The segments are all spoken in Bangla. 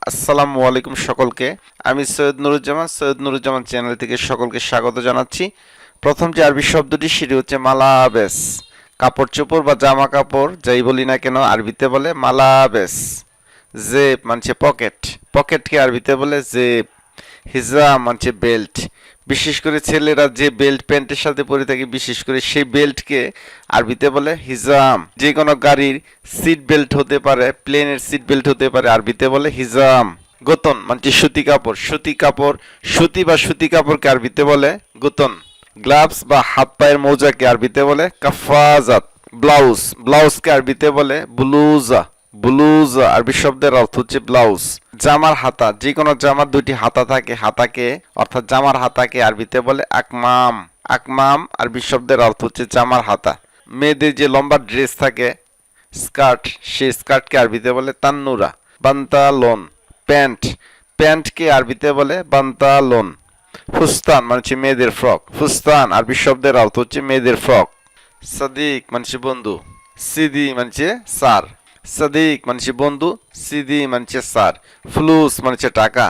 আসসালামু আলাইকুম সকলকে। আমি সৈয়দ নুরুজ্জামান সৈয়দ নুরুজ্জামান চ্যানেল থেকে সকলকে স্বাগত জানাচ্ছি। প্রথম যে আরবি শব্দটি, সেটি হচ্ছে মালাবেস। কাপড় চোপড় বা জামা কাপড়, যাই বলি না কেন, আরবিতে বলে মালাবেস। জেব মানছে পকেট। পকেটকে আরবিতে বলে জেব। হিজরা মানছে বেল্ট। বিশেষ করে ছেলেরা যে বেল্ট প্যান্টের সাথে পরে থাকে, বিশেষ করে সেই বেল্টকে আরবিতে বলে হিজাম। যে কোনো গাড়ির সিট বেল্ট হতে পারে, প্লেনের সিট বেল্ট হতে পারে, আরবিতে বলে হিজাম। গোতন মানে সুতি কাপড় সুতি কাপড়, সুতি বা সুতি কাপড়কে আরবিতে বলে গোতন। গ্লাভস বা হাত পায়ের মৌজাকে আরবিতে বলে কাফাজাত। ব্লাউজ, ব্লাউজকে আরবিতে বলে ব্লুজা। ব্লুজ, আরবি শব্দের অর্থ হচ্ছে ব্লাউজ। জামার হাতা যে কোনো জামার দুটি হাতা থাকে, হাতাকে, অর্থাৎ জামার হাতাকে আরবিতে বলে আকমাম। আকমাম, আরবি শব্দের অর্থ হচ্ছে জামার হাতা। মেয়েদের যে লম্বা ড্রেস থাকে, স্কার্ট, সেই স্কার্টকে আরবিতে বলে তান্নুরা, বান্তালোন। প্যান্ট, প্যান্টকে আরবিতে বলে বান্তালোন। ফুস্তান মানে হচ্ছে মেয়েদের ফ্রক। ফুস্তান, আরবি শব্দের অর্থ হচ্ছে মেয়েদের ফ্রক। সাদিক মানে বন্ধু। সিদি মানে স্যার। সাদিক মানে বন্ধু, সিদি মানে স্যার ফ্লুস মানে টাকা,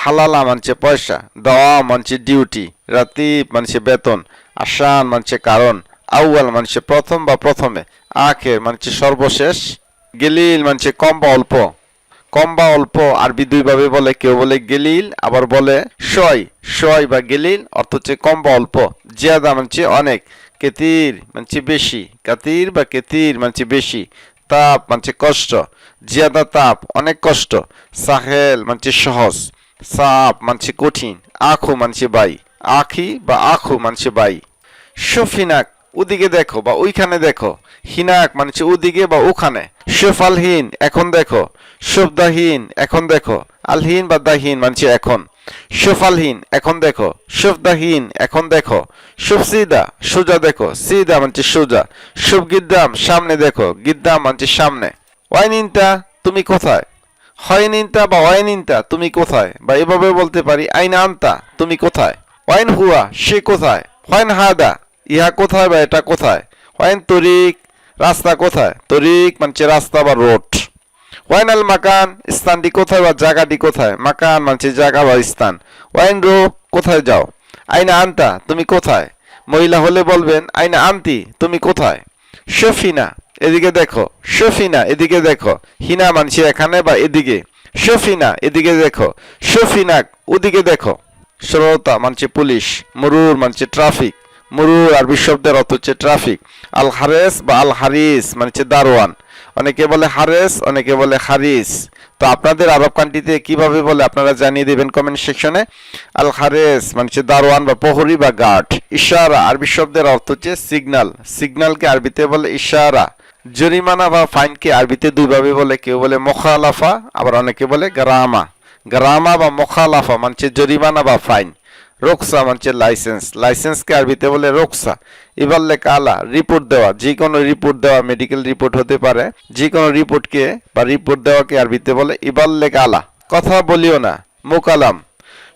হালালা মানে পয়সা, দেওয়া মানে ডিউটি, রাতিব মানে বেতন আসান মানে কারণ, আউয়াল মানে প্রথম বা প্রথমে, আখের মানে সর্বশেষ, গেলিল মানে কম বা অল্প। কম বা অল্প আরবি দুইভাবে বলে, কেউ বলে গেলিল, আবার বলে শয় শয় বা গেলিল অর্থ হচ্ছে কম বা অল্প। জিয়াদা মানছে অনেক, কেতির মানছে বেশি, কাতির বা কেতির মানছে বেশি। তাপ মানছে কষ্ট, জিয়াদা তাপ, অনেক কষ্ট। সাহেল মানছে সহজ, সাপ মানছে কঠিন, আখু মানছে বাই। আখি বা আখু মানছে বাই। শফিনাক ওদিকে দেখো বা ওইখানে দেখো, হিনাক মানছে ওদিকে বা ওখানে। শফালহীন এখন দেখো শব্দাহীন এখন দেখো, আলহীন বা দাহীন মানছে এখন। শফালহীন এখন দেখো। শব্দাহীন এখন দেখো। সুফসিদা দেখো। সিদা সামনে দেখো। গিদ্দাম সামনে। তুমি কোথায়? হয়নিনতা বা ওয়াইনিনতা তুমি কোথায়? বা এভাবে বলতে পারি, আইনা আনতা, তুমি কোথায়? ওয়াইন হুয়া, সে কোথায়? হাদা, ইহা কোথায় বা এটা কোথায়? তরিক, রাস্তা কোথায়? তরিক মানছে রাস্তা বা রোড। ওয়াইন আল মাকান স্থানটি কোথায় বা জায়গাটি কোথায় মাকান মানছে জায়গা বা স্থান ওয়াইন রো কোথায় যাও আইনা আনতা তুমি কোথায় মহিলা হলে বলবেন আইনা আনতি তুমি কোথায় শফিনা এদিকে দেখো শফিনা এদিকে দেখো হিনা মানছে এখানে বা এদিকে শফিনা এদিকে দেখো শফিনাক ওদিকে দেখো শ্রোতা মানছে পুলিশ মরুর মানছে ট্রাফিক মরুর আরবি শব্দের অর্থ হচ্ছে ট্রাফিক আল হারেস বা আল হারিস মানে হচ্ছে দারোয়ান অনেকে বলে হারেস, অনেকে বলে হারিস তো আপনাদের আরব কান্ট্রিতে কীভাবে বলে আপনারা জানিয়ে দেবেন কমেন্ট সেকশনে আল হারেস মানে হচ্ছে দারোয়ান বা প্রহরী বা গার্ড। ইশারা, আরবি শব্দের অর্থ হচ্ছে সিগনাল সিগনালকে আরবিতে বলে ইশারা। জরিমানা বা ফাইনকে আরবিতে দুইভাবে বলে, কেউ বলে মোখালাফা, আবার অনেকে বলে গ্রামা। গ্রামা বা মোখালাফা মানছে জরিমানা বা ফাইন রোকসা মানছে লাইসেন্স। লাইসেন্সকে আরবিতে বলে রোকসা। ইবাল্লে কালা রিপোর্ট দেওয়া। যে কোনো রিপোর্ট দেওয়া মেডিকেল রিপোর্ট হতে পারে। যে কোনো রিপোর্টকে বা রিপোর্ট দেওয়াকে আরবিতে বলে। ইবাল্লে কালা কথা বলিও না মোকালাম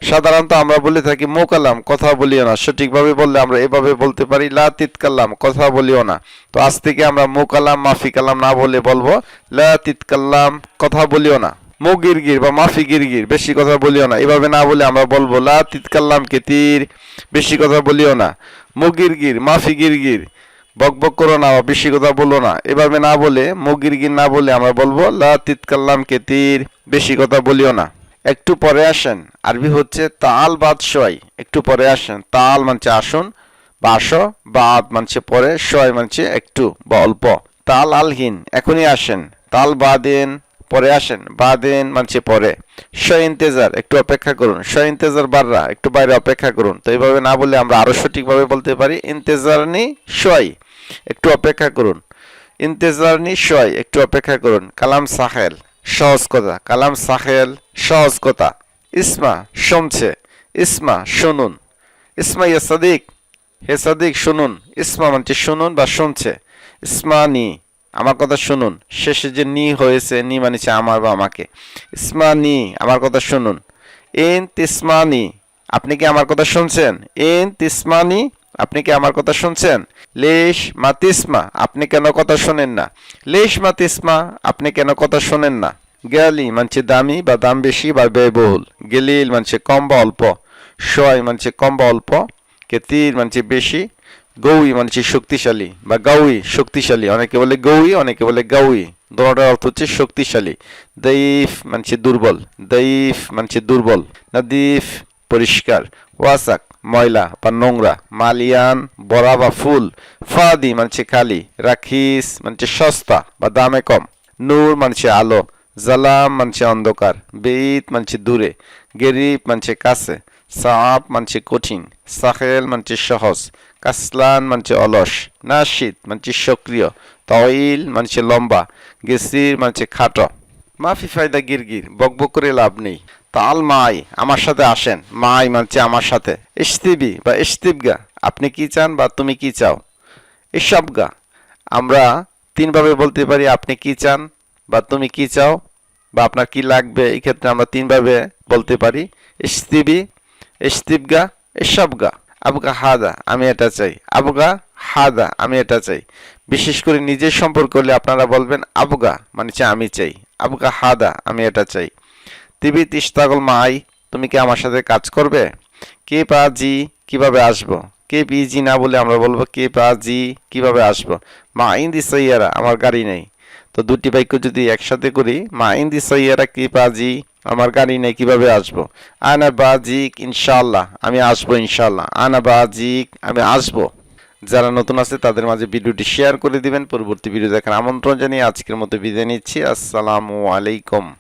সাধারণত আমরা বলে থাকি মোকালাম কথা বলিও না। সঠিকভাবে বললে আমরা এভাবে বলতে পারি, লা তিতকাল্লাম, কথা বলিও না। তো আজ থেকে আমরা মোকালাম মাফি কালাম না বলে বলব। লা তিতকাল্লাম, কথা বলিও না। মো গিরগির বা মাফি গিরগির, বেশি কথা বলিও না। এভাবে না বলে আমরা বলব, লা তিতকাল্লাম কেতির বেশি কথা বলিও না। মো গিরগির, মাফি গিরগির, বক বক করো না বা বেশি কথা বলো না। এভাবে না বলে, মো গিরগির না বলে আমরা বলব, লা তিতকাল্লাম কেতির বেশি কথা বলিও না। একটু পরে আসেন। আরবি হচ্ছে তাল বাদ শয় একটু পরে আসেন। তাল মানছে আসুন, বা আসো, বাদ মানছে পরে, শয় মানছে একটু, বা অল্প। তাল আলহীন। এখনই আসেন। তাল বাদেন। পরে আসেন, বাদেন মানছে পরে। শয় ইন্তেজার, একটু অপেক্ষা করুন। শয় ইন্তেজার বাররা, একটু বাইরে অপেক্ষা করুন। তো এইভাবে না বলে আমরা আরও সঠিকভাবে বলতে পারি ইন্তেজার নি শয়, একটু অপেক্ষা করুন। ইন্তেজার নি শয়, একটু অপেক্ষা করুন। কালাম সাহেল, সহজ কথা। কালাম সাহেল, সহজ কথা। ইসমা, শুনছে। ইসমা, শুনুন। ইসমা ইয়া সাদিক। হে সাদিক, শুনুন। ইসমা মানে শুনুন বা শুনছে। ইসমা নি। আমার কথা শুনুন। শেষে যে নি হয়েছে, নি মানেছে আমার বা আমাকে। ইসমা নি আমার কথা শুনুন। ইন তিসমানি, আপনি কি আমার কথা শুনছেন? ইন তিসমানি, আপনি কি আমার কথা শুনছেন? লেশ মাতিসমা আপনি কেন কথা শোনেন না? লেশ মাতিসমা আপনি কেন কথা শোনেন না? গ্যালি মানছে দামি বা দাম বেশি বা ব্যয়বহুল। গেলিল মানছে কম বা অল্প। সয় মানছে কম বা অল্প। কেতির মানছে বেশি। গৌই মানছে শক্তিশালী বা গাউই শক্তিশালী অনেকে বলে গৌই অনেকে বলে গাউই দোনোটার অর্থ হচ্ছে শক্তিশালী দইফ মানছে দুর্বল দইফ মানছে দুর্বল নাদিফ পরিষ্কার ওয়াসাক ময়লা বা নোংরা মালিয়ান বড়া বা ফুল ফাদি মানছে খালি রাখিস মানছে সস্তা বা দামে কম নূর মানছে আলো জালাম মানছে অন্ধকার বেইত মানছে দূরে গেরিব মানছে কাছে সাপ মানছে কঠিন সাহেল মানছে সহজ কাসলান মানছে অলস নাশিদ মানছে সক্রিয় তইল মানছে লম্বা, গেসির মানছে খাটো। মাফি ফায়দা গিরগির বকবক করে লাভ নেই। তাল মাই আমার সাথে আসেন, মাই মানছে আমার সাথে। ইস্তিবি বা ইস্তিবগা আপনি কি চান বা তুমি কি চাও? এসবগা আমরা তিনভাবে বলতে পারি আপনি কি চান বা তুমি কি চাও, বা আপনার কি লাগবে, এই ক্ষেত্রে আমরা তিনভাবে বলতে পারি। ইস্তিবি ইস্তিবগা এসবগা আবগা হাদা, আমি এটা চাই। আবগা হাদা, আমি এটা চাই। বিশেষ করে নিজের সম্পর্ক হলে আপনারা বলবেন আবগা মানে হচ্ছে আমি চাই। আবগা হাদা, আমি এটা চাই। তিবি তিস্তাগল মাই, তুমি কি আমার সাথে কাজ করবে? কে পা জি, কীভাবে আসব? কে পি জি না বলে আমরা বলব কে পা জি, কীভাবে আসব? মা ইন্দি সৈয়ারা, আমার গাড়ি নেই। তো দুটি বাক্য যদি একসাথে করি, মা ইন্দি সৈয়ারা, কে পা জি আমার গাড়ি নেই কীভাবে আসব? আনা বাজিক ইনশাল্লাহ আমি আসব ইনশাল্লাহ আনা বাজিক, আমি আসব। যারা নতুন আছে, তাদের মাঝে ভিডিওটি শেয়ার করে দিবেন। পরবর্তী ভিডিও দেখার আমন্ত্রণ জানিয়ে আজকের মতো বিদায় নিচ্ছি। আসসালামু আলাইকুম।